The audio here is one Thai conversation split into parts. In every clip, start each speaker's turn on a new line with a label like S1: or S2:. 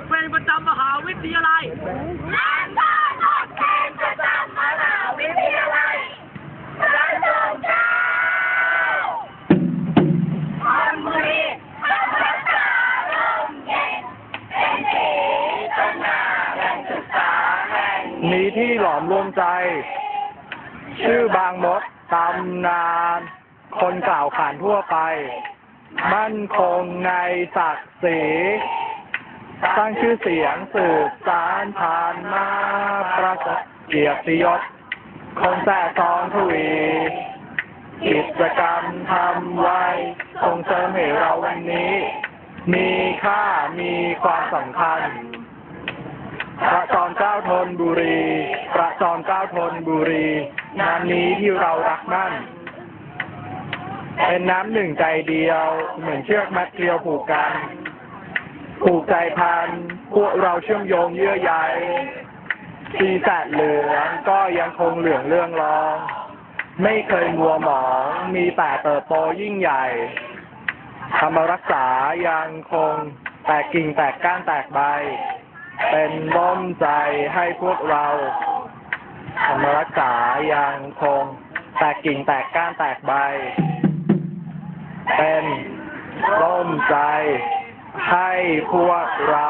S1: นประจำมหาวิทยาลัย
S2: ร้านตาโนดเทนประจำมหาวิทยาลัยพระจอมเก้าธนบุรีทำรักษาลมเย็นเป็นสีต้นนาแหล่งศึกษาแห่ง
S3: มีที่หลอมรวมใจ ชื่อบางมดตำนาน คนกล่าวขานทั่วไป มั่นคงในศักดิ์ศรี สร้างชื่อเสียงสืบสารผ่านมาประสบเกียรติยศคนแท้ซองทวีกิจกรรมทำไว้ส่งเสริมให้เราวันนี้ มีค่ามีความสำคัญพระจอมเกล้าธนบุรีพระจอมเกล้าธนบุรี งานนี้ที่เรารักมั่น เป็นน้ำหนึ่งใจเดียว เหมือนเชือกมัดเกลียวผูกกัน ผูกใจพัน พวกเราเชื่อมโยงเยื่อใยสีแสดเหลืองก็ยังคงเหลืองเรื่องรอง ไม่เคยมัวหมอง มีแต่เติบโตยิ่งใหญ่ธรรมรักษายังคงแตกกิ่งแตกก้านแตกใบ เป็นร่มใจให้พวกเราธรรมรักษายังคงแตกกิ่งแตกก้านแตกใบ เป็นร่มใจ ให้พวกเรา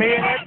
S1: คนมี